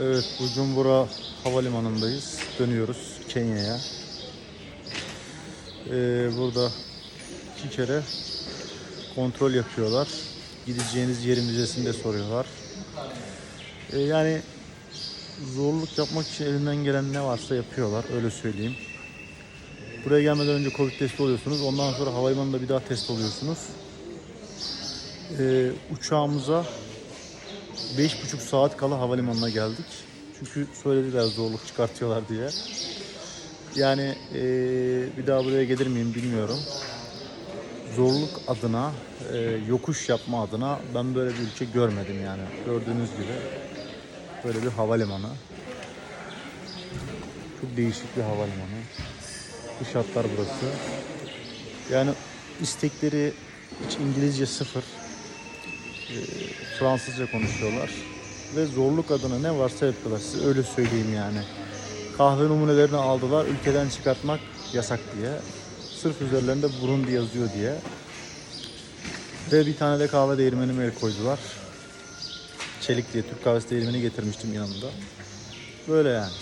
Evet, Bujumbura Havalimanı'ndayız. Dönüyoruz Kenya'ya. Ee, burada iki kere kontrol yapıyorlar. Gideceğiniz yerin müzesini soruyorlar. Ee, yani zorluk yapmak için elinden gelen ne varsa yapıyorlar. Öyle söyleyeyim. Buraya gelmeden önce Covid testi oluyorsunuz. Ondan sonra havalimanında bir daha test oluyorsunuz. Ee, uçağımıza 5,5 saat kala havalimanına geldik. Çünkü söylediler zorluk çıkartıyorlar diye. Yani eee, bir daha buraya gelir miyim bilmiyorum. Zorluk adına, eee, yokuş yapma adına ben böyle bir ülke görmedim yani. Gördüğünüz gibi böyle bir havalimanı. Çok değişik bir havalimanı. Bu şartlar burası. Yani istekleri hiç İngilizce sıfır. Fransızca konuşuyorlar. Ve zorluk adına ne varsa yapıyorlar. Size öyle söyleyeyim yani. Kahve numunelerini aldılar. Ülkeden çıkartmak yasak diye. Sırf üzerlerinde Burundi yazıyor diye. Ve bir tane de kahve değirmenime el koydular. Çelik diye Türk kahvesi değirmeni getirmiştim yanımda. Böyle yani.